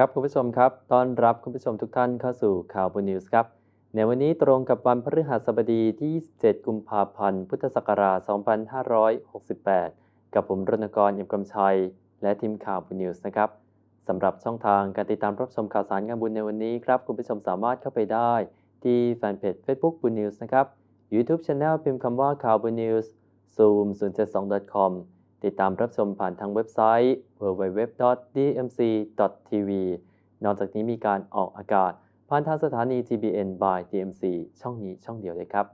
ครับคุณผู้ชมครับ ต้อนรับคุณผู้ชมทุกท่านเข้าสู่ข่าวบนนิวส์ครับ ในวันนี้ตรงกับวันพฤหัสบดีที่ 27 กุมภาพันธ์ พุทธศักราช 2568 กับผมรณกรยมกำชัย และทีมข่าวบนนิวส์นะครับสำหรับช่องทางการติดตามรับชมข่าวสารงานบุญในวันนี้ครับคุณผู้ชมสามารถเข้าไปได้ที่แฟนเพจ Facebook บุญนิวส์นะครับ YouTube Channel พิมพ์คำว่าข่าวบุญนิวส์ zoom 072.com ติดตามรับชมผ่านทางเว็บไซต์ www.dmc.tv นอกจากนี้มีการออกอากาศ ผ่านทางสถานี GBN by DMC ช่องนี้ช่องเดียวเลยครับ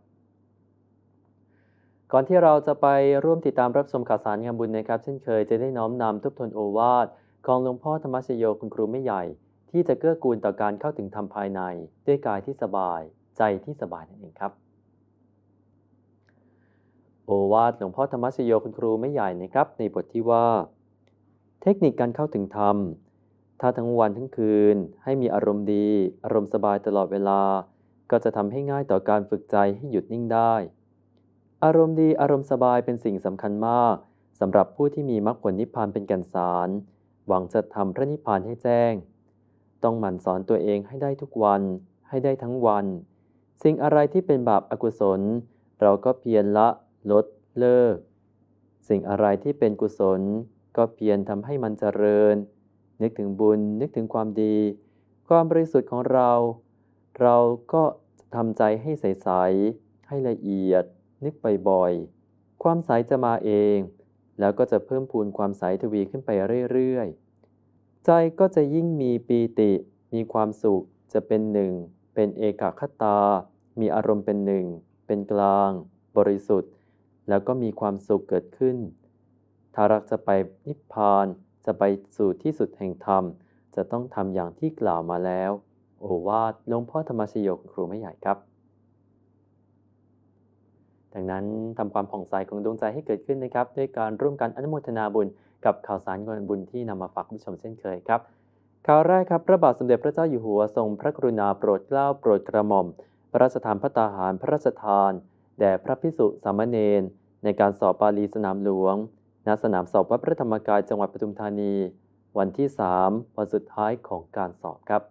ก่อนที่เราจะไปร่วมติดตามรับชมข่าวสารงานบุญนะครับ เช่นเคยจะได้น้อมนำทุบทนโอวาทของหลวงพ่อธรรมชโยคุณครูไม่ใหญ่ ที่จะเกื้อกูลต่อการเข้าถึงธรรมภายใน ด้วยกายที่สบาย ใจที่สบายนั่นเองครับ โอวาทหลวงพ่อธรรมชโยคุณครูไม่ใหญ่นะครับ ในบทที่ว่า เทคนิคการเข้าถึงธรรม ถ้าทั้งวันทั้งคืนให้มีอารมณ์ดี อารมณ์สบายตลอดเวลา ก็จะทำให้ง่ายต่อการฝึกใจให้หยุดนิ่งได้ อารมณ์ดีอารมณ์สบายเป็นสิ่งสำคัญมากสำหรับผู้ที่มีมรรคผลนิพพานเป็นแก่นสาร หวังจะทำพระนิพพานให้แจ้ง ต้องหมั่นสอนตัวเองให้ได้ทุกวัน ให้ได้ทั้งวัน สิ่งอะไรที่เป็นบาปอากุศล เราก็เพียรละ ลดเลิก สิ่งอะไรที่เป็นกุศล ก็เพียรทำให้มันเจริญ นึกถึงบุญนึกถึงความดี ความบริสุทธิ์ของเรา เราก็ทำใจให้ใสๆให้ละเอียด นึกบ่อยๆความใสจะมาเอง แล้วก็จะเพิ่มพูนความใสทวีขึ้นไปเรื่อยๆ ใจก็จะยิ่งมีปีติ มีความสุขจะเป็นหนึ่ง เป็นเอกคตา มีอารมณ์เป็นหนึ่ง เป็นกลาง บริสุทธิ์ แล้วก็มีความสุขเกิดขึ้น ถ้ารักจะไปนิพพาน จะไปสู่ที่สุดแห่งธรรม จะต้องทำอย่างที่กล่าวมาแล้ว โอวาทหลวงพ่อธรรมชโยคครูไม่ใหญ่ครับ ดังนั้นทำความผ่องใสของดวงใจให้เกิดขึ้นนะครับ ด้วยการร่วมกันอนุโมทนาบุญ กับข่าวสารงานบุญที่นำมาฝากผู้ชมเช่นเคยครับข่าวแรกครับพระบาทสมเด็จพระเจ้าอยู่หัวทรงพระกรุณาโปรดเกล้าโปรดกระหม่อมพระราชทานพระตาหารพระราชทาน แด่พระพิสุสามเณรในการสอบบาลีสนามหลวง ณ สนามสอบวัดพระธรรมกายจังหวัดปทุมธานี วันที่ 3 วันสุดท้ายของการสอบครับ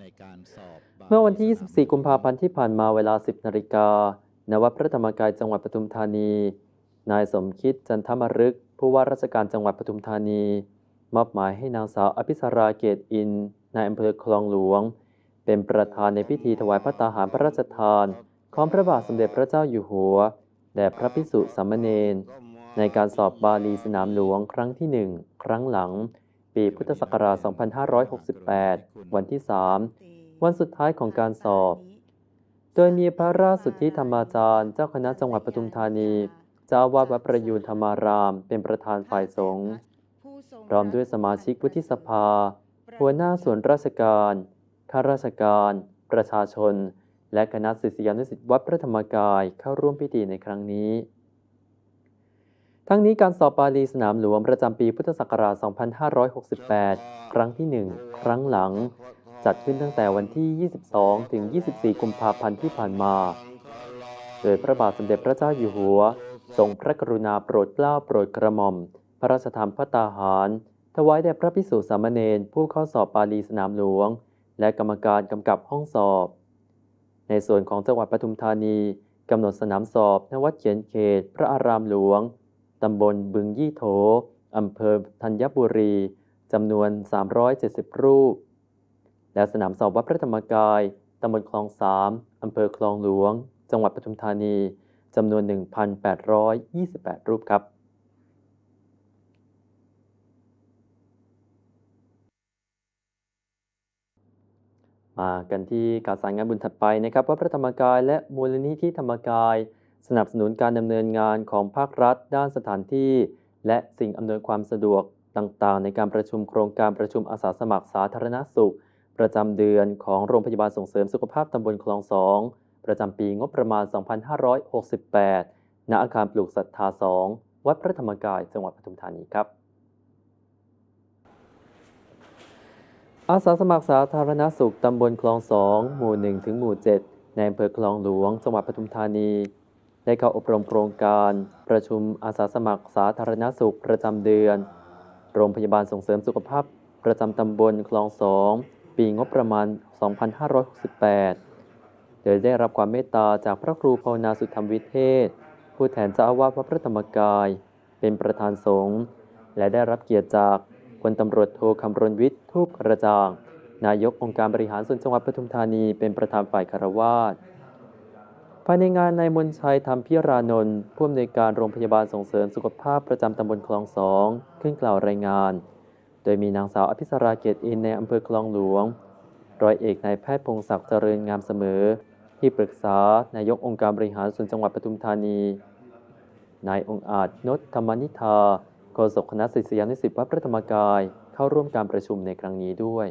ในการสอบเมื่อวันที่ 24 กุมภาพันธ์ที่ผ่านมาเวลา 10 นาฬิกา ณ วัดพระธรรมกายจังหวัดปทุมธานี นายสมคิดจันทมรึก ผู้ว่าราชการจังหวัดปทุมธานี มอบหมายให้นางสาวอภิสราเกตอินนายอำเภอคลองหลวง เป็นประธานในพิธีถวายพระตาหารพระราชทาน ของพระบาทสมเด็จพระเจ้าอยู่หัวแด่พระพิสุสามเณรในการสอบบาลีสนามหลวงครั้งที่หนึ่งครั้งหลัง ปีพุทธศักราช 2568 วันที่ 3 วันสุดท้ายของการสอบ โดยมีพระราชสุทธิธรรมาจารย์ เจ้าคณะจังหวัดปทุมธานีเจ้าอาวาดวัดประยูนธรรมาราม เป็นประธานฝ่ายสงฆ์พร้อมด้วยสมาชิกวุฒิสภา หัวหน้าส่วนราชการ ข้าราชการ ประชาชน และคณะศิษยานุศิษย์วัดพระธรรมกายเข้าร่วมพิธีในครั้งนี้ ทั้งนี้การสอบบาลีสนามหลวงประจำปีพุทธศักราช 2568 ครั้งที่ 1 ครั้งหลัง จัดขึ้นตั้งแต่วันที่ 22 ถึง 24 กุมภาพันธ์ที่ผ่านมา โดยพระบาทสมเด็จพระเจ้าอยู่หัว ทรงพระกรุณาโปรดเกล้าโปรดกระหม่อม พระราชทานพระตาหารถวายแด่พระภิกษุสามเณรผู้เข้าสอบบาลีสนามหลวง และกรรมการกำกับห้องสอบ ในส่วนของจังหวัดปทุมธานีกำหนดสนามสอบณวัดเขียนเขต พระอารามหลวงตำบลบึงยี่โถอำเภอธัญบุรีจำนวน 370 รูป และสนามสอบวัดพระธรรมกายตำบลคลองสามอำเภอคลองหลวง จังหวัดปทุมธานีจำนวน 1,828 รูปครับ มากันที่ข่าวสารงานบุญถัดไปนะครับว่าพระธรรมกายและมูลนิธิธรรมกาย สนับสนุนการดำเนินงานของภาครัฐ ด้านสถานที่ และสิ่งอำนวยความสะดวกต่างๆ ในการประชุมโครงการประชุมอาสาสมัครสาธารณสุข ประจำเดือนของโรงพยาบาลส่งเสริมสุขภาพตำบลคลองสองประจำปีงบประมาณ 2568 ณ อาคารปลูกศรัทธา 2 วัดพระธรรมกาย จังหวัดปทุมธานีครับ อาสาสมัครสาธารณสุขตำบลคลองสองหมู่ 1 ถึงหมู่ 7 ในอำเภอคลองหลวง จังหวัดปทุมธานี ได้เข้าอบรมโครงการ ประชุมอาสาสมัครสาธารณสุขประจำเดือน โรงพยาบาลส่งเสริมสุขภาพ ประจำตำบลคลองสองปีงบประมาณ 2568 โดยได้รับความเมตตาจากพระครูภาวนาสุธรรมวิเทศ ผู้แทนเจ้าอาวาสวัดพระธรรมกาย เป็นประธานสงฆ์และได้รับเกียรติจาก พลตำรวจโทคำรณวิทย์ทูปกระจ่าง นายกองค์การบริหารส่วนจังหวัดปทุมธานีเป็นประธานฝ่ายคารวาสภายในงานนายมนชัยธรรมพิรานนท์ผู้อำนวยการโรงพยาบาลส่งเสริมสุขภาพประจำตำบลคลองสองขึ้นกล่าวรายงาน โดยมีนางสาวอภิสราเกตอินในอำเภอคลองหลวง ร้อยเอกนายแพทย์พงศักดิ์เจริญงามเสมอ ที่ปรึกษานายกองค์การบริหารส่วนจังหวัดปทุมธานี นายองค์อาจนศธรรมนิธา ฆษกคณะศิษยานุศิษย์วัดพระธรรมกายเข้าร่วมการประชุมในครั้งนี้ด้วย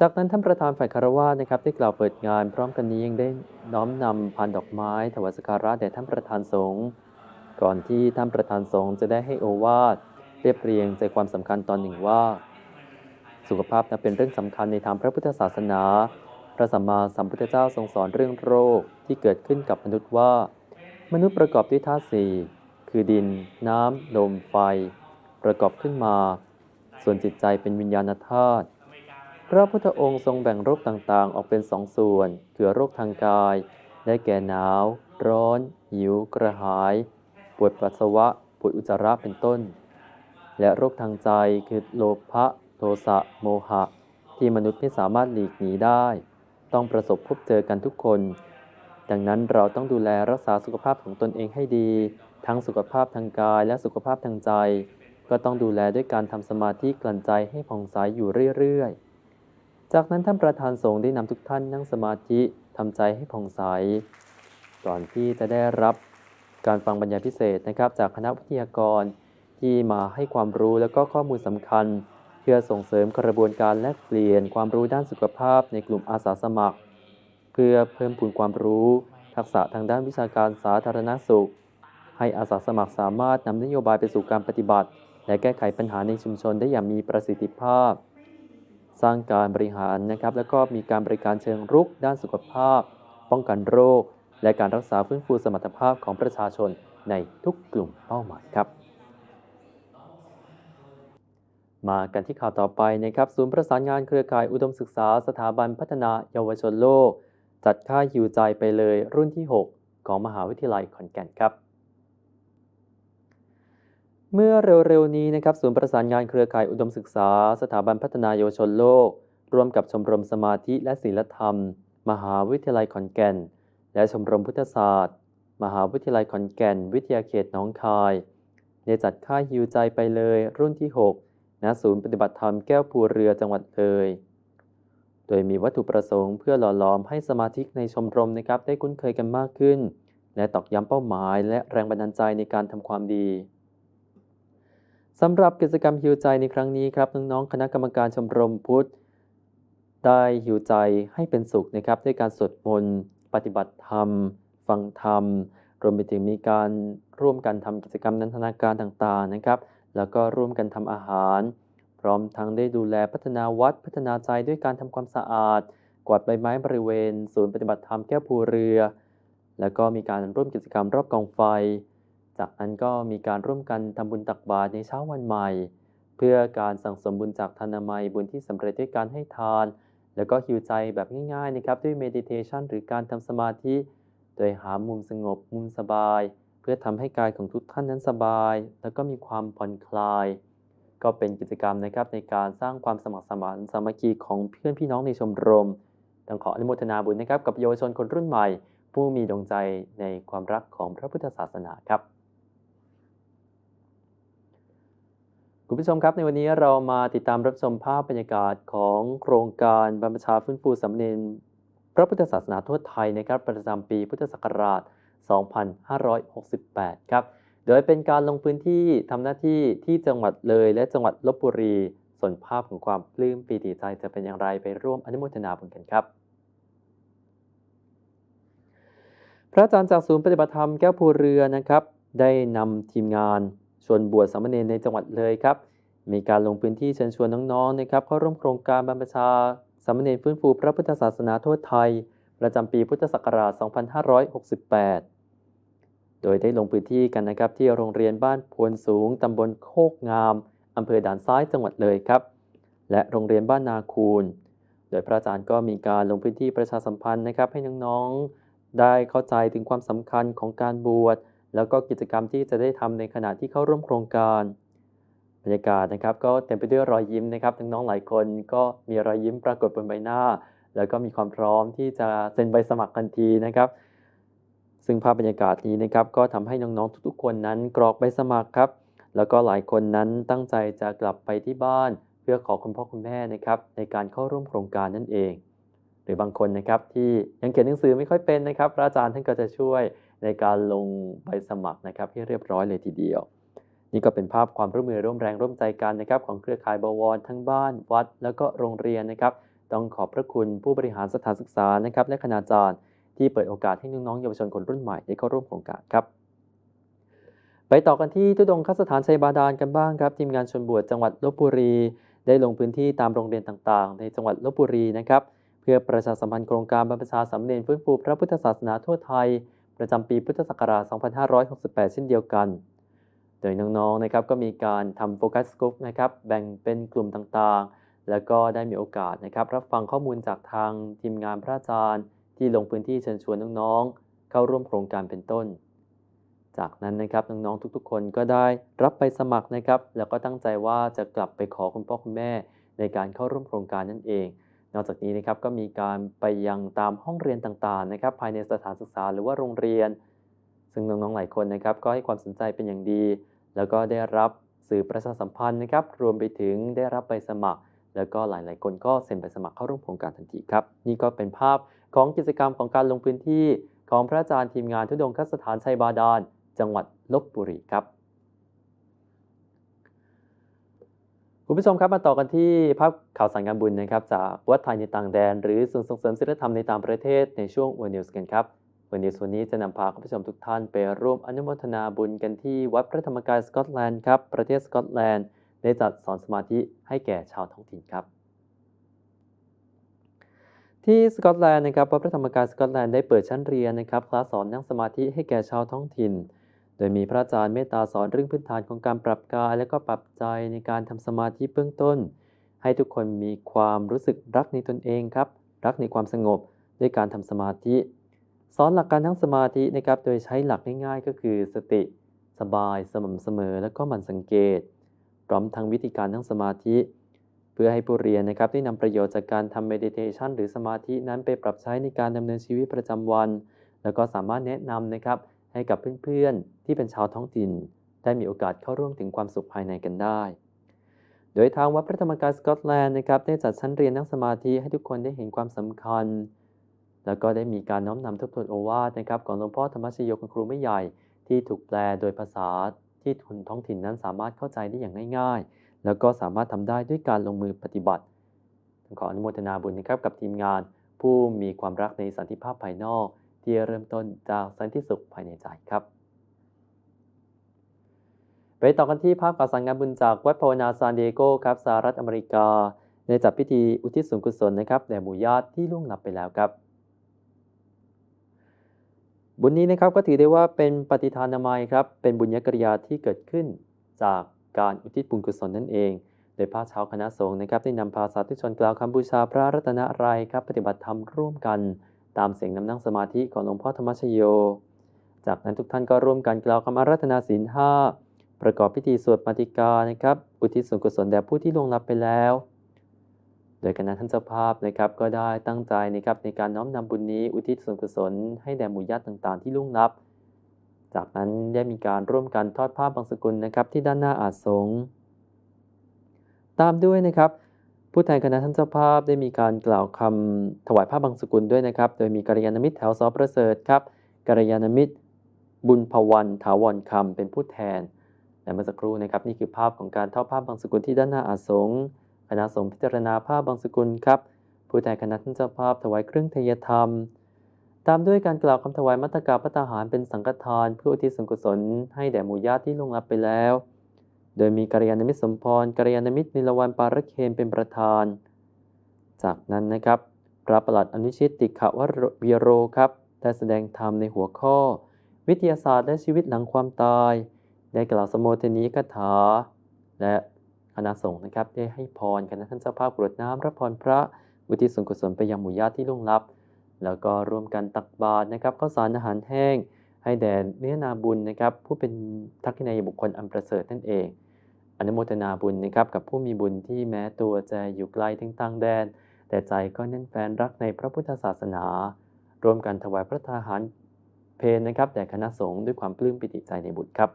จากนั้นท่านประธานฝ่ายคารวะนะครับได้กล่าวเปิดงาน พร้อมกันนี้ยังได้น้อมนำพานดอกไม้ ถวายสักการะแด่ท่านประธานสงฆ์ก่อนที่ท่านประธานสงฆ์จะได้ให้โอวาทเรียบเรียงใจความสำคัญตอนหนึ่งว่า สุขภาพนั้นเป็นเรื่องสำคัญในทางพระพุทธศาสนา พระสัมมาสัมพุทธเจ้าทรงสอนเรื่องโรคที่เกิดขึ้นกับมนุษย์ว่า มนุษย์ประกอบด้วยธาตุสี่ คือดิน น้ำ ลม ไฟ ประกอบขึ้นมา ส่วนจิตใจเป็นวิญญาณธาตุ พระพุทธองค์ทรงแบ่งโรคต่างๆ ออกเป็นสองส่วน คือโรคทางกาย ได้แก่หนาว ร้อน หิว กระหาย ปวดปัสสาวะ ปวดอุจจาระเป็นต้น และโรคทางใจคือโลภะ โทสะ โมหะ ที่มนุษย์ไม่สามารถหลีกหนีได้ ต้องประสบพบเจอกันทุกคน ดังนั้นเราต้องดูแลรักษาสุขภาพของตนเองให้ดี ทั้งสุขภาพทางกายและสุขภาพทางใจ ก็ต้องดูแลด้วยการทำสมาธิกลั่นใจให้ผ่องใสอยู่เรื่อยๆ จากนั้นท่านประธานสงฆ์ได้นำทุกท่านนั่งสมาธิทำใจให้ผ่องใส ก่อนที่จะได้รับการฟังบรรยายพิเศษนะครับ จากคณะวิทยากรที่มาให้ความรู้และก็ข้อมูลสำคัญ เพื่อส่งเสริมกระบวนการแลกเปลี่ยนความรู้ด้านสุขภาพในกลุ่มอาสาสมัคร เพื่อเพิ่มพูนความรู้ ทักษะทางด้านวิชาการสาธารณสุข ให้อาสาสมัครสามารถนำนโยบายไปสู่การปฏิบัติ และแก้ไขปัญหาในชุมชนได้อย่างมีประสิทธิภาพ สร้างการบริหารนะครับ แล้วก็มีการบริการเชิงรุกด้านสุขภาพ ป้องกันโรค และการรักษาฟื้นฟูสมรรถภาพของประชาชนในทุกกลุ่มเป้าหมายครับ มากันที่ข่าวต่อไปนะครับศูนย์ประสานงานเครือข่ายอุดมศึกษา สถาบันพัฒนาเยาวชนโลก จัดค่ายฮิวใจไปเลยรุ่นที่ 6 ของมหาวิทยาลัยขอนแก่นครับ เมื่อเร็วๆนี้นะครับศูนย์ประสานงานเครือข่ายอุดมศึกษา สถาบันพัฒนาเยาวชนโลก ร่วมกับชมรมสมาธิและศีลธรรม มหาวิทยาลัยขอนแก่น และชมรมพุทธศาสตร์ มหาวิทยาลัยขอนแก่น วิทยาเขตหนองคายได้จัดค่ายฮิวใจไปเลยรุ่นที่ 6 ณ ศูนย์ปฏิบัติธรรมแก้วภูเรือจังหวัดเลย โดยมีวัตถุประสงค์เพื่อหล่อหลอมให้สมาชิกในชมรมนะครับได้คุ้นเคยกันมากขึ้น และตอกย้ำเป้าหมาย และแรงบันดาลใจในการทำความดี สำหรับกิจกรรมฮิวใจในครั้งนี้ครับน้องๆคณะกรรมการชมรมพุทธ ได้ฮิวใจให้เป็นสุขนะครับ ด้วยการสวดมนต์ปฏิบัติธรรม ฟังธรรม รวมไปถึงมีการร่วมกันทำกิจกรรมนันทนาการต่างๆนะครับ แล้วก็ร่วมกันทำอาหาร พร้อมทั้งได้ดูแลพัฒนาวัดพัฒนาใจด้วยการทำความสะอาด กวาดใบไม้บริเวณ ศูนย์ปฏิบัติธรรมแก้วภูเรือ แล้วก็มีการร่วมกิจกรรมรอบกองไฟ จากนั้นก็มีการร่วมกันทำบุญตักบาตรในเช้าวันใหม่ เพื่อการสั่งสมบุญจากทานามัยบุญที่สำเร็จด้วยการให้ทาน แล้วก็ฮิวใจแบบง่ายๆนะครับด้วยเมดิเทชันหรือการทำสมาธิ โดยหามุมสงบมุมสบาย เพื่อทำให้กายของทุกท่านนั้นสบาย แล้วก็มีความผ่อนคลาย ก็เป็นกิจกรรมนะครับในการสร้างความสมัครสมานสามัคคีของเพื่อนพี่น้องในชมรมต้องขออนุโมทนาบุญนะครับกับเยาวชนคนรุ่นใหม่ ผู้มีดวงใจในความรักของพระพุทธศาสนาครับ คุณผู้ชมครับในวันนี้เรามาติดตามรับชมภาพบรรยากาศของโครงการบรรพชาฟื้นฟูสามเณรพระพุทธศาสนาทั่วไทยนะครับประจำปีพุทธศักราช 2568 ครับ โดยเป็นการลงพื้นที่ทำหน้าที่ที่จังหวัดเลยและจังหวัดลบบุรี ส่วนภาพของความปลื้มปีติใจจะเป็นอย่างไรไปร่วมอนุโมทนาบุญกันครับพระอาจารย์จากศูนย์ปฏิบัติธรรมแก้วภูเรือนะครับ ได้นำทีมงาน ชวนบวชสามเณรในจังหวัดเลยครับ มีการลงพื้นที่เชิญชวนน้องๆนะครับเข้าร่วมโครงการบรรพชาสามเณรฟื้นฟูพระพุทธศาสนาทั่วไทย ประจำปีพุทธศักราช 2568 โดยได้ลงพื้นที่กันนะครับที่โรงเรียนบ้านพวนสูงตำบลโคกงามออำเภอด่านซ้ายจังหวัดเลยครับ และโรงเรียนบ้านนาคูนโดยพระอาจารย์ก็มีการลงพื้นที่ประชาสัมพันธ์นะครับให้น้องๆได้เข้าใจถึงความสำคัญของการบวช แล้วก็กิจกรรมที่จะได้ทำในขณะที่เข้าร่วมโครงการบรรยากาศนะครับ ก็เต็มไปด้วยรอยยิ้มนะครับน้องๆหลายคนก็มีรอยยิ้มปรากฏบนใบหน้า แล้วก็มีความพร้อมที่จะเซ็นใบสมัครทันทีนะครับ ซึ่งภาพบรรยากาศนี้นะครับ ก็ทำให้น้องๆทุกๆ คนนั้นกรอกใบสมัครครับ แล้วก็หลายคนนั้นตั้งใจจะกลับไปที่บ้าน เพื่อขอคุณพ่อคุณแม่นะครับ ในการเข้าร่วมโครงการนั่นเอง หรือบางคนนะครับที่ยังเขียนหนังสือไม่ค่อยเป็นนะครับพระอาจารย์ท่านก็จะช่วย ในการลงใบสมัครนะครับให้เรียบร้อยเลยทีเดียว นี่ก็เป็นภาพความร่วมมือร่วมแรงร่วมใจกันนะครับของเครือข่ายบวรทั้งบ้านวัด แล้วก็โรงเรียนนะครับ ต้องขอบพระคุณผู้บริหารสถานศึกษานะครับและคณาจารย์ที่เปิดโอกาสให้น้องๆเยาวชนคนรุ่นใหม่ได้เข้าร่วมโครงการครับไปต่อกันที่ทุดงคสถานชัยบาดาลกันบ้างครับ ทีมงานชนบวชจังหวัดลบบุรี ได้ลงพื้นที่ตามโรงเรียนต่างๆ ในจังหวัดลบบุรีนะครับ เพื่อประชาสัมพันธ์โครงการบรรพชาสามเณรฟื้นฟูพระพุทธศาสนาทั่วไทย ประจำปีพุทธศักราช 2568 เช่นเดียวกัน โดยน้องๆนะครับก็มีการทำโฟกัสกลุ่มนะครับแบ่งเป็นกลุ่มต่างๆ แล้วก็ได้มีโอกาสนะครับรับฟังข้อมูลจากทางทีมงานพระอาจารย์ ที่ลงพื้นที่เชิญชวนน้องๆ เข้าร่วมโครงการเป็นต้น จากนั้นนะครับน้องๆทุกๆ คนก็ได้รับไปสมัครนะครับ แล้วก็ตั้งใจว่าจะกลับไปขอคุณพ่อคุณแม่ ในการเข้าร่วมโครงการนั่นเอง นอกจากนี้นะครับก็มีการไปยังตามห้องเรียนต่างๆนะครับภายในสถานศึกษาหรือว่าโรงเรียน ซึ่งน้องๆหลายคนนะครับก็ให้ความสนใจเป็นอย่างดี แล้วก็ได้รับสื่อประชาสัมพันธ์นะครับรวมไปถึงได้รับใบสมัคร แล้วก็หลายๆ คนก็เซ็นใบสมัครเข้าร่วมโครงการทันทีครับนี่ก็เป็นภาพของกิจกรรมของการลงพื้นที่ ของพระอาจารย์ทีมงานทุดงคสถานชัยบาดาล จังหวัดลบบุรีครับ คุณผู้ชมครับมาต่อกันที่ภาพข่าวสารงานบุญนะครับจากวัดไทยในต่างแดน หรือศูนย์ส่งเสริมศิลธรรมในต่างประเทศในช่วงวันนิวส์กันครับวันนิวส์วันนี้จะนำพาคุณผู้ชมทุกท่านไปร่วมอนุโมทนาบุญกันที่วัดพระธรรมกายสกอตแลนด์ครับประเทศสกอตแลนด์ได้จัดสอนสมาธิให้แก่ชาวท้องถิ่นครับ ที่สกอตแลนด์นะครับวัดพระธรรมกายสกอตแลนด์ได้เปิดชั้นเรียนนะครับคลาสสอนนั่งสมาธิให้แก่ชาวท้องถิ่น ดยมีพระอาจารย์เมตตาสอนเรื่องพื้นฐานของการปรับกายและก็ปรับใจในการทำสมาธิเบื้องต้น ให้ทุกคนมีความรู้สึกรักในตนเองครับ รักในความสงบด้วยการทำสมาธิ สอนหลักการนั่งสมาธินะครับ โดยใช้หลักง่ายๆ ก็คือสติ สบายสม่ำเสมอ และก็หมั่นสังเกต พร้อมทั้งวิธีการนั่งสมาธิ เพื่อให้ผู้เรียนนะครับได้นำประโยชน์จากการทำ meditation หรือสมาธินั้นไปปรับใช้ในการดำเนินชีวิตประจำวัน แล้วก็สามารถแนะนำนะครับ ให้กับเพื่อนๆ ที่เป็นชาวท้องถิ่น ได้มีโอกาสเข้าร่วมถึงความสุขภายในกันได้ โดยทางวัดพระธรรมกายสกอตแลนด์นะครับได้จัดชั้นเรียนนั่งสมาธิให้ทุกคนได้เห็นความสำคัญ แล้วก็ได้มีการน้อมนำทบทวนโอวาทนะครับของหลวงพ่อธรรมชโยคุณครูไม่ใหญ่ ที่ถูกแปลโดยภาษาที่คนท้องถิ่นนั้นสามารถเข้าใจได้อย่างง่าย ๆ แล้วก็สามารถทำได้ด้วยการลงมือปฏิบัติขออนุโมทนาบุญนะครับกับทีมงานผู้มีความรักในสันติภาพภายนอก ที่เริ่มต้นจากสันติสุขภายในใจครับ ไปต่อกันที่ภาพข่าวสารงานบุญจากวัดภาวนาซานดิเอโกครับสหรัฐอเมริกาได้จัดพิธีอุทิศส่วนกุศลนะครับแด่หมู่ญาติที่ล่วงลับไปแล้วครับ บุญนี้นะครับก็ถือได้ว่าเป็นปฏิทานามัยครับเป็นบุญญกริยาที่เกิดขึ้นจากการอุทิศบุญกุศลนั่นเอง โดยพระชาวคณะสงฆ์นะครับได้นำพาสาธุชนกล่าวคำบูชาพระรัตนตรัยครับ ปฏิบัติธรรมร่วมกัน ตามเสียงนำนั่งสมาธิของหลวงพ่อธรรมชโย จากนั้นทุกท่านก็ร่วมกันกล่าวคำอารัธนาศีลห้าประกอบพิธีสวดปฏิกานะครับ อุทิศส่วนกุศลแด่ผู้ที่ล่วงลับไปแล้ว โดยคณะท่านเจ้าภาพนะครับก็ได้ตั้งใจนะครับในการน้อมนำบุญนี้อุทิศส่วนกุศลให้แด่หมู่ญาติต่างๆ ที่ล่วงลับ จากนั้นได้มีการร่วมกันทอดผ้าบางสกุลนะครับที่ด้านหน้าอาสงตามด้วยนะครับ ผู้แทนคณะท่านเจ้าภาพได้มีการกล่าวคำถวายผ้าบางสกุลด้วยนะครับ โดยมีกัลยาณมิตรแถวสอประเสริฐครับกัลยาณมิตร บุญพวันถาวรคำเป็นผู้แทนและเมื่อสักครู่นะครับนี่คือภาพของการทอดผ้าบางสกุลที่ด้านหน้าอาสงคณะสงฆ์พิจารณาผ้าบางสกุลครับผู้แทนคณะท่านเจ้าภาพถวายเครื่องเทยธรรม ตามด้วยการกล่าวคำถวายมัตตกาพัตาหารเป็นสังฆทาน เพื่ออุทิศส่วนกุศลให้แด่หมู่ญาติที่ล่วงลับไปแล้ว โดยมีกัลยาณมิตรสมพรกัลยาณมิตรนิลวันปารเคนเป็นประธาน จากนั้นนะครับ พระประหลัดอนุชิตติขววีโรครับได้แสดงธรรมในหัวข้อ วิทยาศาสตร์และชีวิตหลังความตาย ได้กล่าวสมโภชนีคาถา และคณะสงฆ์นะครับได้ให้พรคณะท่านเจ้าภาพกรวดน้ำรับพรพระอุทิศส่วนกุศลไปยังหมู่ญาติที่ล่วงลับ แล้วก็ร่วมกันตักบาตรนะครับข้าวสารอาหารแห้ง ให้แด่เนื้อนาบุญนะครับผู้เป็นทักษิณายบุคคลอันประเสริฐนั่นเอง อนุโมทนาบุญนะครับกับผู้มีบุญที่แม้ตัวจะอยู่ไกลถึงต่างแดน แต่ใจก็แน่นแฟนรักในพระพุทธศาสนา ร่วมกันถวายพระทหารเพลนะครับแด่คณะสงฆ์ด้วยความปลื้มปิติใจในบุตรครับ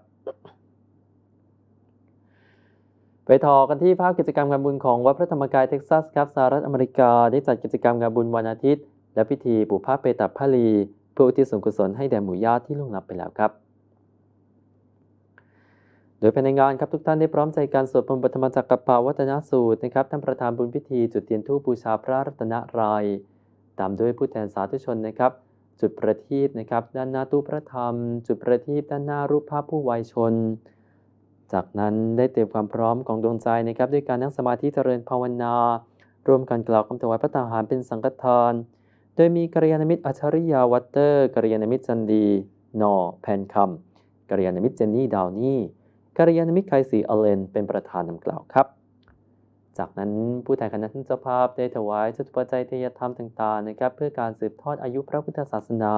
ไปต่อกันที่ภาพกิจกรรมงานบุญของวัดพระธรรมกายเท็กซัสครับสหรัฐอเมริกาได้จัดกิจกรรมงานบุญวันอาทิตย์ และพิธีปลูกผ้าเปตับพาลี เพื่ออุทิศส่วนกุศลให้แด่หมู่ญาติที่ล่วงลับไปแล้วครับ โดยภายในงานครับทุกท่านได้พร้อมใจการสวดมนต์ปฐมจักรปาวัตนสูตรนะครับท่านประธานบุญพิธีจุดเทียนธูปบูชาพระรัตนราย ตามด้วยผู้แทนสาธุชนนะครับ จุดประทีปนะครับ ด้านหน้าตู้พระธรรม จุดประทีปด้านหน้ารูปภาพผู้วัยชนจากนั้นได้เตรียมความพร้อมของดวงใจนะครับ ด้วยการนั่งสมาธิเจริญภาวนา ร่วมกันกล่าวคำถวายพระตาหารเป็นสังฆทาน โดยมีกัลยาณมิตรอัจฉริยาวัตเตอร์กัลยาณมิตรจันดีนอแพนคำกัลยาณมิตรเจนนี่ดาวนี่กัลยาณมิตรไคสีอเลน เป็นประธานนำกล่าวครับ จากนั้นผู้แทนคณะท่านเจ้าภาพได้ถวายจตุปัจจัยเทยธรรมต่างๆนะครับเพื่อการสืบทอดอายุพระพุทธศาสนา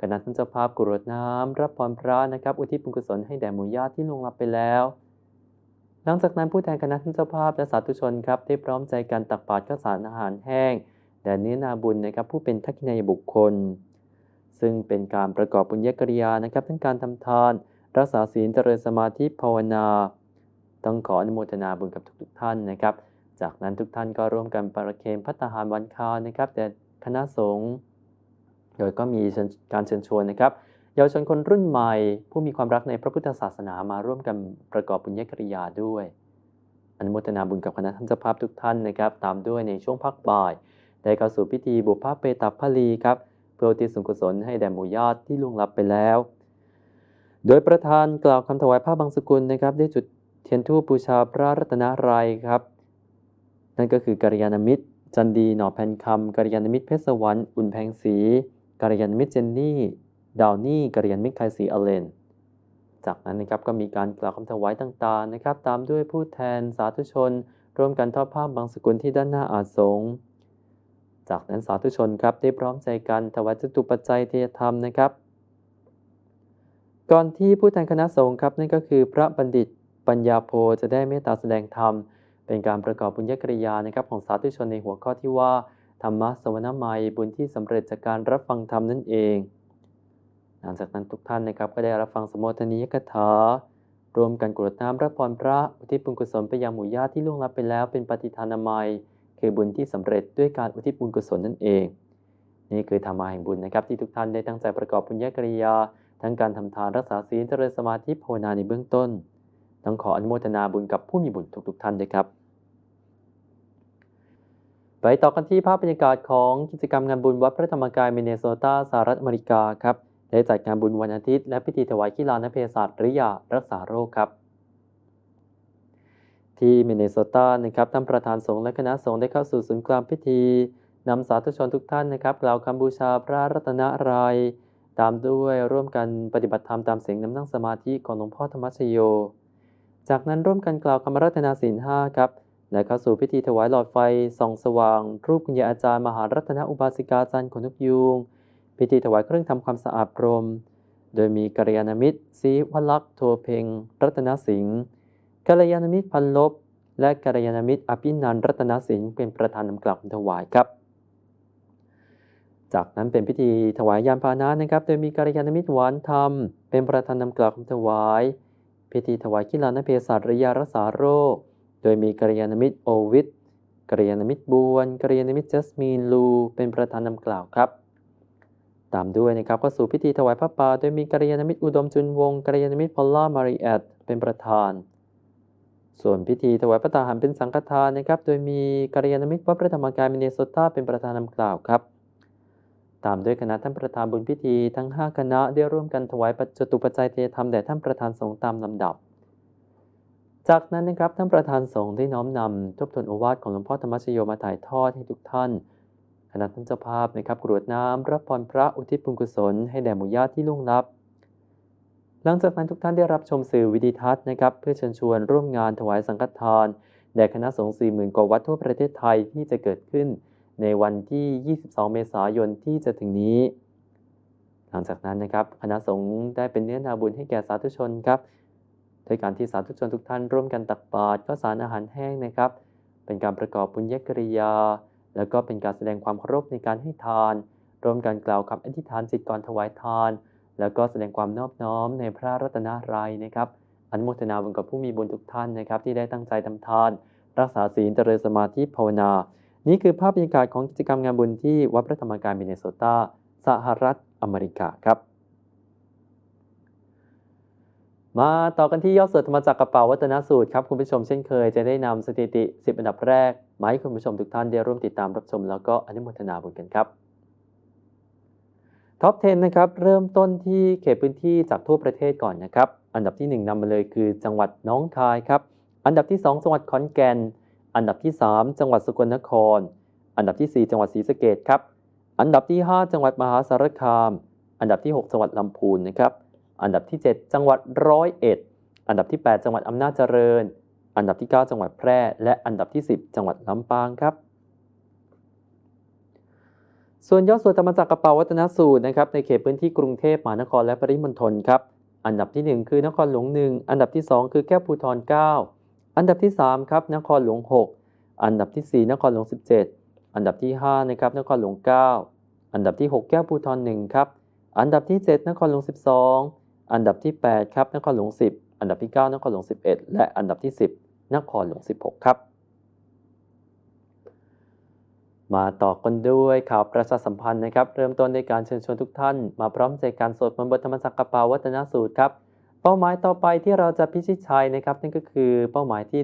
คณะท่านเจ้าภาพกรวดน้ำรับพรพระนะครับอุทิศบุญกุศลให้แด่หมู่ญาติที่ลงลับไปแล้ว หลังจากนั้นผู้แทนคณะท่านเจ้าภาพและสาธุชนครับได้พร้อมใจกันตักบาตรข้าวสารอาหารแห้ง แด่เนื้อนาบุญนะครับผู้เป็นทักษิณายบุคคล ซึ่งเป็นการประกอบบุญญกริยานะครับ ทั้งการทำทาน รักษาศีลเจริญสมาธิภาวนา ต้องขออนุโมทนาบุญกับทุกๆท่านนะครับ จากนั้นทุกท่านก็ร่วมกันประเคนพัตตาหารวันคาวนะครับแต่คณะสงฆ์โดยก็มีการเชิญชวนนะครับเยาวชนคนรุ่นใหม่ ผู้มีความรักในพระพุทธศาสนามาร่วมกันประกอบบุญญกริยาด้วย อนุโมทนาบุญกับคณะท่านเจ้าภาพทุกท่านนะครับ ตามด้วยในช่วงพักบ่าย ได้เข้าสู่พิธีบุพเพตัพพลีครับเพื่อทิศส่วนกุศลให้แด่หมู่ญาติที่ล่วงลับไปแล้ว โดยประธานกล่าวคำถวายผ้าบางสกุลนะครับ ได้จุดเทียนธูปบูชาพระรัตนารายครับ นั่นก็คือกัลยาณมิตร จันดีหน่อแผ่นคำกัลยาณมิตรเพชรสวรรค์อุ่นแพงศรีกัลยาณมิตรเจนนี่ดาวนี่กัลยาณมิตรไคสีอเลนจากนั้นนะครับก็มีการกล่าวคำถวายต่างๆนะครับ ตามด้วยผู้แทนสาธุชน ร่วมกันทอดผ้าบางสกุลที่ด้านหน้าอาสงฆ์ จากนั้นสาธุชนครับได้พร้อมใจกันถวายจตุปัจจัยเทยธรรมนะครับ ก่อนที่ผู้แทนคณะสงฆ์ครับนั่นก็คือพระบัณฑิตปัญญาโพจะได้เมตตาแสดงธรรม เป็นการประกอบบุญญกริยานะครับของสาธุชนในหัวข้อที่ว่าธรรมะสวนามัยบุญที่สำเร็จจากการรับฟังธรรมนั่นเอง หลังจากนั้นทุกท่านนะครับก็ได้รับฟังสมโภชนียกถารวมกันกรวดน้ำรับพรพระอุทิศบุญกุศลไปยังหมู่ญาติที่ล่วงลับไปแล้วเป็นปฏิทานามัย คือบุญที่สำเร็จด้วยการอุทิศบุญกุศลนั่นเอง นี่คือธรรมะแห่งบุญนะครับที่ทุกท่านได้ตั้งใจประกอบบุญญกริยา ทั้งการทำทานรักษาศีลเจริญสมาธิภาวนาในเบื้องต้น ต้องขออนุโมทนาบุญกับผู้มีบุญทุกๆท่านด้วยครับไปต่อกันที่ภาพบรรยากาศของกิจกรรมงานบุญวัดพระธรรมกายมินเนโซตาสหรัฐอเมริกาครับ ได้จัดงานบุญวันอาทิตย์และพิธีถวายกีฬานเภสัชหรือยารักษาโรคครับ ที่มินเนโซตานะครับท่านประธานสงฆ์และคณะสงฆ์ได้เข้าสู่ศูนย์กลางพิธีนำสาธุชนทุกท่านนะครับกล่าวคำบูชาพระรัตนรายตามด้วยร่วมกันปฏิบัติธรรมตามเสียงน้ำนั่งสมาธิของหลวงพ่อธรรมชโย จากนั้นร่วมกันกล่าวคำรัตนาศีลห้าครับและเข้าสู่พิธีถวายหลอดไฟส่องสว่าง รูปคุณยายอาจารย์มหารัตนอุบาสิกาจันทร์ขนนกยูงพิธีถวายเครื่องทำความสะอาดพรม โดยมีกัลยาณมิตรซีวัลักษ์โทเพงรัตนสิงห์ กัลยาณมิตรพันลบ และกัลยาณมิตรอภินันรัตนสิงห์เป็นประธานนำกล่าวถวายครับ จากนั้นเป็นพิธีถวายยานพาหนะนะครับ โดยมีกัลยาณมิตรหวานธรรม เป็นประธานนำกล่าวถวาย พิธีถวายกีฬานเภสัชระยารักษาโรค โดยมีกัลยาณมิตรโอวิทกัลยาณมิตรบวนกัลยาณมิตรจัสมีนลู เป็นประธานนำกล่าวครับตามด้วยนะครับก็สู่พิธีถวายพระป่าโดยมีกัลยาณมิตรอุดมจุนวงกัลยาณมิตรพอลล่ามาริแอตเป็นประธาน ส่วนพิธีถวายพระตาหารเป็นสังฆทานนะครับ โดยมีกัลยาณมิตรวัดพระธรรมกายมินเนโซตาเป็นประธานนำกล่าวครับ ตามด้วยคณะท่านประธานบุญพิธีทั้ง 5 คณะได้ร่วมกันถวายปัจจตุปัจจัยเทธรรมแด่ท่านประธานสงฆ์ตามลำดับ จากนั้นนะครับท่านประธานสงฆ์ได้น้อมนำทบทวนโอวาทของหลวงพ่อธรรมชโยมาถ่ายทอดให้ทุกท่านคณะท่านเจ้าภาพนะครับกรวดน้ำรับพรพระอุทิศบุญกุศลให้แด่หมู่ญาติที่ล่วงลับ หลังจากนั้นทุกท่านได้รับชมสื่อวิดีทัศน์นะครับเพื่อเชิญชวนร่วมงานถวายสังฆทานแด่คณะสงฆ์40,000 กว่าวัดทั่วประเทศไทยที่จะเกิดขึ้น ในวันที่ 22 เมษายนที่จะถึงนี้ หลังจากนั้นนะครับคณะสงฆ์ได้เป็นเนื้อนาบุญให้แก่สาธุชนครับโดยการที่สาธุชนทุกท่านร่วมกันตักบาตรข้าวสารอาหารแห้งนะครับ เป็นการประกอบบุญญกริยา แล้วก็เป็นการแสดงความเคารพในการให้ทาน ร่วมกันกล่าวคำอธิษฐานจิตก่อนถวายทาน แล้วก็แสดงความนอบน้อมในพระรัตนตรัยนะครับอนุโมทนาบุญกับผู้มีบุญทุกท่านนะครับ ที่ได้ตั้งใจทำทาน รักษาศีลเจริญสมาธิภาวนา นี่คือภาพบรรยากาศของกิจกรรมงานบุญที่วัดพระธรรมกายมินเนโซตาสหรัฐอเมริกาครับ มาต่อกันที่ยอดสดธรรมจักรกระเป๋าวัฒนสูตรครับคุณผู้ชมเช่นเคยจะได้นำสถิติ 10 อันดับแรกมาให้คุณผู้ชมทุกท่านได้ร่วมติดตามรับชม แล้วก็อนุโมทนาบุญกันครับ ท็อป 10 นะครับ เริ่มต้นที่เขตพื้นที่จากทั่วประเทศก่อนนะครับ อันดับที่ 1นำมาเลยคือจังหวัดน้องคายครับ อันดับที่ 2 จังหวัดขอนแก่น อันดับที่ 3 จังหวัดสกลนคร อันดับที่ 4 จังหวัดศรีสะเกษครับ อันดับที่ 5 จังหวัดมหาสารคาม อันดับที่ 6 จังหวัดลำพูนนะครับ อันดับที่ 7 จังหวัดร้อยเอ็ด อันดับที่ 8 จังหวัดอำนาจเจริญ อันดับที่ 9 จังหวัดแพร่ และอันดับที่ 10 จังหวัดลำปางครับ ส่วนยอดสวดธรรมจักรกระเป๋าวัฒนสูตรนะครับในเขตพื้นที่กรุงเทพมหานครและปริมณฑลครับ อันดับที่ 1 คือนครหลวง 1 อันดับที่ 2 คือแก้วภูทร9อันดับที่3ครับนครหลวง 6 อันดับที่ 4 นครหลวง 17 อันดับที่5นะครับนครหลวง 9 อันดับที่ 6 แก้วภูทร1ครับอันดับที่ 7 นครหลวง 12 อันดับที่8ครับนครหลวง 10 อันดับที่ 9 นครหลวง 11 และอันดับที่ 10 นครหลวง 16 ครับ มาต่อกันด้วยข่าวประชาสัมพันธ์นะครับ เริ่มต้นด้วยการเชิญชวนทุกท่าน มาพร้อมใจการสวดมนต์บทธรรมจักกะปาวัฒนสูตรครับ เป้าหมายต่อไปที่เราจะพิชิตชัยนะครับ นั่นก็คือเป้าหมายที่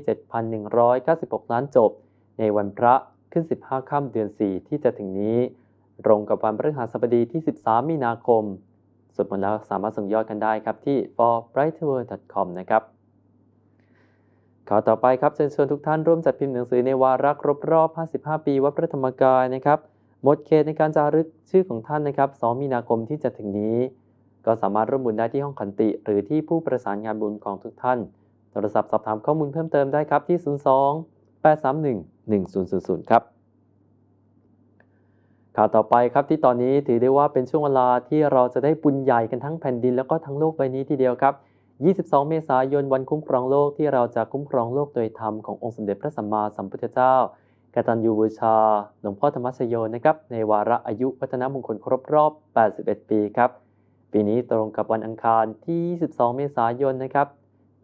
7,196 ล้านจบ ในวันพระขึ้น 15 ค่ำเดือน 4 ที่จะถึงนี้ ตรงกับวันพฤหัสบดีที่ 13 มีนาคมสวดมนต์แล้วสามารถส่งยอดกันได้ครับที่ forbrightworld.com นะครับ ข่าวต่อไปครับเชิญชวนทุกท่านร่วมจัดพิมพ์หนังสือในวาระครบรอบ 55 ปีวัดพระธรรมกายนะครับหมดเขตในการจารึกชื่อของท่านนะครับ 2 มีนาคมที่จะถึงนี้ ก็สามารถร่วมบุญได้ที่ห้องขันติ หรือที่ผู้ประสานงานบุญของทุกท่าน โทรศัพท์สอบถามข้อมูลเพิ่มเติมได้ครับที่ 02 831 1000 ครับข่าวต่อไปครับที่ตอนนี้ถือได้ว่าเป็นช่วงเวลาที่เราจะได้บุญใหญ่กันทั้งแผ่นดินแล้วก็ทั้งโลกใบนี้ทีเดียวครับ 22 เมษายนวันคุ้มครองโลกที่เราจะคุ้มครองโลกโดยธรรมขององค์สมเด็จพระสัมมาสัมพุทธเจ้ากตัญญูบูชา หลวงพ่อธรรมชโยนะครับ ในวาระอายุวัฒนมงคลครบรอบ 81 ปีครับ ปีนี้ตรงกับวันอังคารที่ 22 เมษายนนะครับ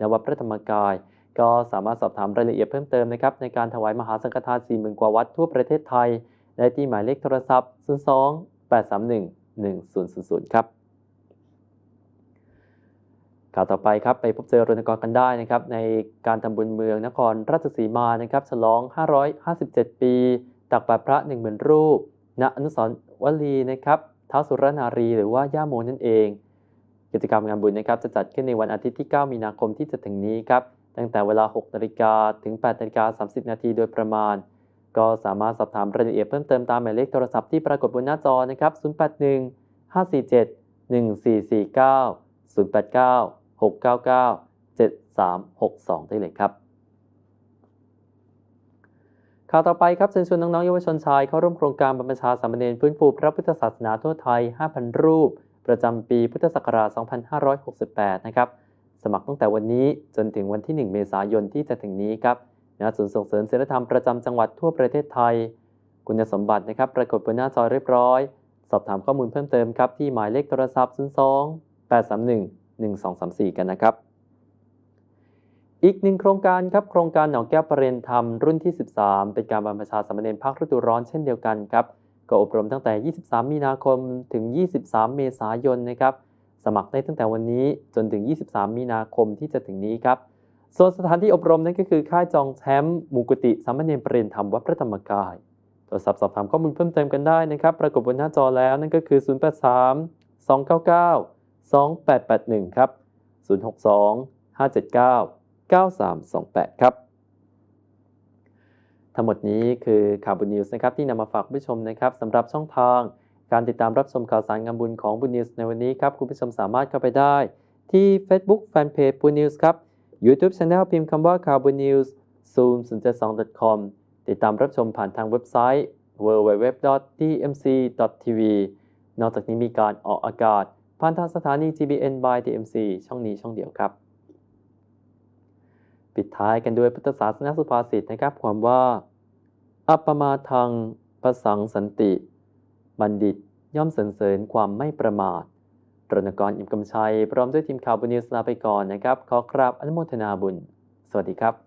ณวัดพระธรรมกาย ก็สามารถสอบถามรายละเอียดเพิ่มเติมนะครับ ในการถวายมหาสังฆทาน40,000กว่าวัดทั่วประเทศไทย ได้ที่หมายเลขโทรศัพท์ 02 831 1000 ครับ ข่าวต่อไปครับไปพบเจอรณกรกันได้นะครับในการทำบุญเมืองนครราชสีมานะครับฉลอง 557 ปี ตักบาตรพระ10,000รูป ณอนุสรวลีนะครับท้าสุรนารีหรือว่าย่าโมนั่นเอง กิจกรรมงานบุญนะครับจะจัดขึ้นในวันอาทิตย์ที่ 9 มีนาคมที่จะถึงนี้ครับตั้งแต่เวลา 6 นาฬิกาถึง 8 นาฬิกา30 นาทีโดยประมาณ ก็สามารถสอบถามรายละเอียดเพิ่มเติมตามหมายเลขโทรศัพท์ที่ปรากฏบนหน้าจอนะครับ 081 547 1449 089 699 7362 ได้เลยครับข่าวต่อไปครับเชิญชวนน้องๆเยาวชนชายเข้าร่วมโครงการบรรพชาสามเณรฟื้นฟูพระพุทธศาสนาทั่วไทย 5,000 รูป ประจำปีพุทธศักราช 2568 นะครับ สมัครตั้งแต่วันนี้จนถึงวันที่ 1 เมษายนที่จะถึงนี้ครับณศูนย์ส่งเสริมศีลธรรมประจำจังหวัดทั่วประเทศไทย คุณสมบัตินะครับ ปรากฏบนหน้าจอเรียบร้อย สอบถามข้อมูลเพิ่มเติมครับที่หมายเลขโทรศัพท์ 02 831 1234 กันนะครับ อีกหนึ่งโครงการครับโครงการหนองแก้วประเรียนธรรมรุ่นที่ 13 เป็นการบรรพชาสามเณรภาคฤดูร้อนเช่นเดียวกันครับก็อบรมตั้งแต่ 23 มีนาคมถึง 23 เมษายนนะครับสมัครได้ตั้งแต่วันนี้จนถึง 23 มีนาคมที่จะถึงนี้ครับส่วนสถานที่อบรมนั่นก็คือค่ายจองแชมป์มูกุติสามเณรประเรียนธรรมวัดพระธรรมกายโทรศัพท์สอบถามข้อมูลเพิ่มเติมกันได้นะครับ ปรากฏบนหน้าจอแล้วนั่นก็คือ 083 299 2881 ครับ 062 579 9328 ครับ ทั้งหมดนี้คือข่าวบุญนิวส์นะครับที่นำมาฝากผู้ชมนะครับสำหรับช่องทางการติดตามรับชมข่าวสารงานบุญของบุญนิวส์ในวันนี้ครับ คุณผู้ชมสามารถเข้าไปได้ที่ Facebook Fanpage ปูนิวส์ครับ YouTube Channel พิมพ์คำว่าข่าวบูนิวส์ zoom 0 7 2 com ติดตามรับชมผ่านทางเว็บไซต์ www.tmc.tv นอกจากนี้มีการออกอากาศ ผ่านทางสถานี TBN by TMC ช่องนี้ช่องเดียวครับ ปิดท้ายกันด้วยพุทธศาสนสุภาษิตนะครับ ความว่า อัปมาทังประสังสันติ บัณฑิตย่อมสรรเสริญความไม่ประมาทรณกรอิมกำชัย พร้อมด้วยทีมข่าวบุญนิวสลาไปก่อนนะครับ ขอกราบอนุโมทนาบุญ สวัสดีครับ